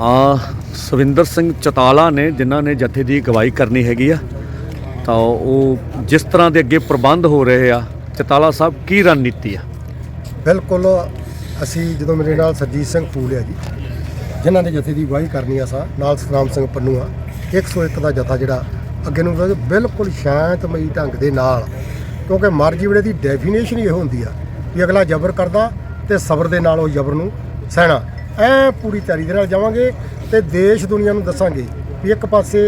ਆ ਸਵਿੰਦਰ ਸਿੰਘ ਚਤਾਲਾ ਨੇ, ਜਿਨ੍ਹਾਂ ਨੇ ਜਥੇ ਦੀ ਅਗਵਾਈ ਕਰਨੀ ਹੈਗੀ ਆ, ਤਾਂ ਉਹ ਜਿਸ ਤਰ੍ਹਾਂ ਦੇ ਅੱਗੇ ਪ੍ਰਬੰਧ ਹੋ ਰਹੇ ਆ, ਚਤਾਲਾ ਸਾਹਿਬ ਕੀ ਰਣਨੀਤੀ ਆ? ਬਿਲਕੁਲ, ਅਸੀਂ ਜਦੋਂ ਮੇਰੇ ਨਾਲ ਸਰਜੀਤ ਸਿੰਘ ਫੂਲ ਆ ਜੀ, ਜਿਨ੍ਹਾਂ ਨੇ ਜਥੇ ਦੀ ਅਗਵਾਈ ਕਰਨੀ ਆ ਸਾ, ਨਾਲ ਸਤਨਾਮ ਸਿੰਘ ਪੰਨੂ ਆ 101 ਦਾ ਜਥਾ ਜਿਹੜਾ ਅੱਗੇ ਨੂੰ ਵਧੇ, ਬਿਲਕੁਲ ਸ਼ਾਂਤਮਈ ਢੰਗ ਦੇ ਨਾਲ, ਕਿਉਂਕਿ ਮਰਜ਼ੀ ਵੇਲੇ ਦੀ ਡੈਫੀਨੇਸ਼ਨ ਇਹ ਹੁੰਦੀ ਆ ਕਿ ਅਗਲਾ ਜ਼ਬਰ ਕਰਦਾ ਤੇ ਸਬਰ ਦੇ ਨਾਲ ਉਹ ਜ਼ਬਰ ਨੂੰ ਸਹਿਣਾ। ਐ ਪੂਰੀ ਤਿਆਰੀ ਦੇ ਨਾਲ ਜਾਵਾਂਗੇ ਤੇ ਦੇਸ਼ ਦੁਨੀਆ ਨੂੰ ਦੱਸਾਂਗੇ ਵੀ ਇੱਕ ਪਾਸੇ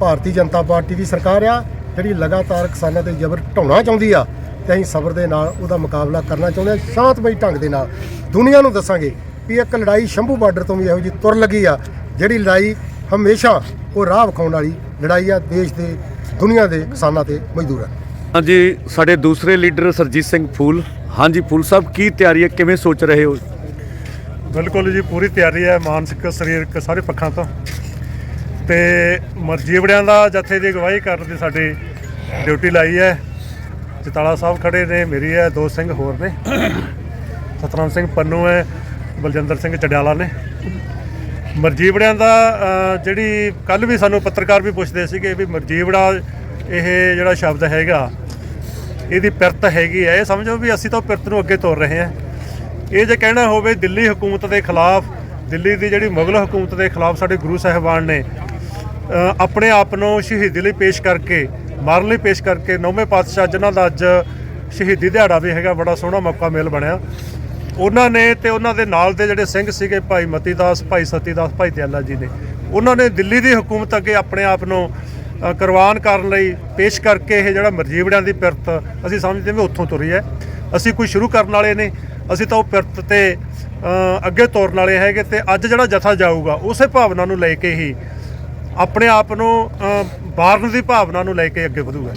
ਭਾਰਤੀ ਜਨਤਾ ਪਾਰਟੀ ਦੀ ਸਰਕਾਰ ਆ, ਜਿਹੜੀ ਲਗਾਤਾਰ ਕਿਸਾਨਾਂ ਤੇ ਜ਼ਬਰ ਢਾਉਣਾ ਚਾਹੁੰਦੀ ਆ, ਤੇ ਅਸੀਂ ਸਬਰ ਦੇ ਨਾਲ ਉਹਦਾ ਮੁਕਾਬਲਾ ਕਰਨਾ ਚਾਹੁੰਦੇ ਹਾਂ ਸ਼ਾਂਤਮਈ ਢੰਗ ਦੇ ਨਾਲ। ਦੁਨੀਆ ਨੂੰ ਦੱਸਾਂਗੇ ਵੀ ਇੱਕ ਲੜਾਈ ਸ਼ੰਭੂ ਬਾਰਡਰ ਤੋਂ ਵੀ ਇਹੋ ਜਿਹੀ ਤੁਰ ਲੱਗੀ ਆ, ਜਿਹੜੀ ਲੜਾਈ ਹਮੇਸ਼ਾ ਉਹ ਰਾਹ ਵਿਖਾਉਣ ਵਾਲੀ ਲੜਾਈ ਆ ਦੇਸ਼ ਦੇ, ਦੁਨੀਆ ਦੇ ਕਿਸਾਨਾਂ ਤੇ ਮਜ਼ਦੂਰਾਂ ਦੀ। ਹਾਂਜੀ, ਸਾਡੇ ਦੂਸਰੇ ਲੀਡਰ ਸਰਜੀਤ ਸਿੰਘ ਫੂਲ। ਹਾਂਜੀ ਫੂਲ ਸਾਹਿਬ, ਕੀ ਤਿਆਰੀ ਹੈ? ਕਿਵੇਂ ਸੋਚ ਰਹੇ ਹੋ? ਬਿਲਕੁਲ ਜੀ, ਪੂਰੀ ਤਿਆਰੀ ਹੈ, ਮਾਨਸਿਕ, ਸਰੀਰਕ ਸਾਰੇ ਪੱਖਾਂ ਤੋਂ। ਤੇ ਮਰਜੀਵੜਿਆਂ ਦਾ ਜਥੇ ਦੀ ਅਗਵਾਈ ਕਰਨ ਦੀ ਸਾਡੀ ਡਿਊਟੀ ਲਾਈ ਹੈ। ਚਤਾਲਾ ਸਾਹਿਬ ਖੜੇ ਨੇ, ਮੇਰੀ ਹੈ, ਦੋ ਸਿੰਘ ਹੋਰ ਨੇ। ਸਤਨਾਮ ਸਿੰਘ ਪੰਨੂ ਹੈ, ਬਲਜਿੰਦਰ ਸਿੰਘ ਚੜਿਆਲਾ ਨੇ। ਮਰਜੀਵੜਿਆਂ ਦਾ ਜਿਹੜੀ ਕੱਲ ਵੀ ਸਾਨੂੰ ਪੱਤਰਕਾਰ ਵੀ ਪੁੱਛਦੇ ਸੀਗੇ ਵੀ ਮਰਜੀਵੜਾ ਇਹ ਜਿਹੜਾ ਸ਼ਬਦ ਹੈਗਾ, ਇਹਦੀ ਪਿਰਤ ਹੈਗੀ ਹੈ। ਇਹ ਸਮਝੋ ਵੀ ਅਸੀਂ ਤਾਂ ਉਹ ਪਿਰਤ ਨੂੰ ਅੱਗੇ ਤੋਰ ਰਹੇ ਹਾਂ। ਇਹ ਜੇ ਕਹਿਣਾ ਹੋਵੇ ਦਿੱਲੀ ਹਕੂਮਤ ਦੇ ਖਿਲਾਫ, ਦਿੱਲੀ ਦੀ ਜਿਹੜੀ ਮੁਗਲ ਹਕੂਮਤ ਦੇ ਖਿਲਾਫ ਸਾਡੇ ਗੁਰੂ ਸਾਹਿਬਾਨ ਨੇ ਆਪਣੇ ਆਪ ਨੂੰ ਸ਼ਹੀਦੀ ਲਈ ਪੇਸ਼ ਕਰਕੇ, ਮਾਰਨ ਲਈ ਪੇਸ਼ ਕਰਕੇ ਨੌਵੇਂ ਪਾਤਸ਼ਾਹ, ਜਿਨ੍ਹਾਂ ਦਾ ਅੱਜ ਸ਼ਹੀਦੀ ਦਿਹਾੜਾ ਵੀ ਹੈਗਾ, ਬੜਾ ਸੋਹਣਾ ਮੌਕਾ ਮਿਲ ਬਣਿਆ। ਉਹਨਾਂ ਨੇ ਤੇ ਉਹਨਾਂ ਦੇ ਨਾਲ ਦੇ ਜਿਹੜੇ ਸਿੰਘ ਸੀਗੇ, ਭਾਈ ਮਤੀ ਦਾਸ ਭਾਈ ਸਤੀ ਦਾਸ ਭਾਈ ਦਿਆਲਾ ਜੀ ਨੇ, ਉਹਨਾਂ ਨੇ ਦਿੱਲੀ ਦੀ ਹਕੂਮਤ ਅੱਗੇ ਆਪਣੇ ਆਪ ਨੂੰ ਕੁਰਬਾਨ ਕਰਨ ਲਈ ਪੇਸ਼ ਕਰਕੇ ਇਹ ਜਿਹੜਾ ਮਰਜੀਵੜਿਆਂ ਦੀ ਪਿਰਤ ਅਸੀਂ ਸਮਝਦੇ ਹਾਂ ਵੀ ਉੱਥੋਂ ਤੁਰੀ ਹੈ। ਅਸੀਂ ਕੋਈ ਸ਼ੁਰੂ ਕਰਨ ਵਾਲੇ ਨੇ ਅਸੀਂ ਤਾਂ ਉਹ ਪਿਰਤ ਤੇ ਅੱਗੇ ਤੋਰਨ ਵਾਲੇ ਹੈਗੇ ਤੇ ਅੱਜ ਜਿਹੜਾ ਜਥਾ ਜਾਊਗਾ, ਉਸੇ ਭਾਵਨਾ ਨੂੰ ਲੈ ਕੇ ਹੀ ਆਪਣੇ ਆਪ ਨੂੰ ਬਾਹਰ ਵਾਰਨ ਦੀ ਭਾਵਨਾ ਨੂੰ ਲੈ ਕੇ ਅੱਗੇ ਵਧੂਗਾ।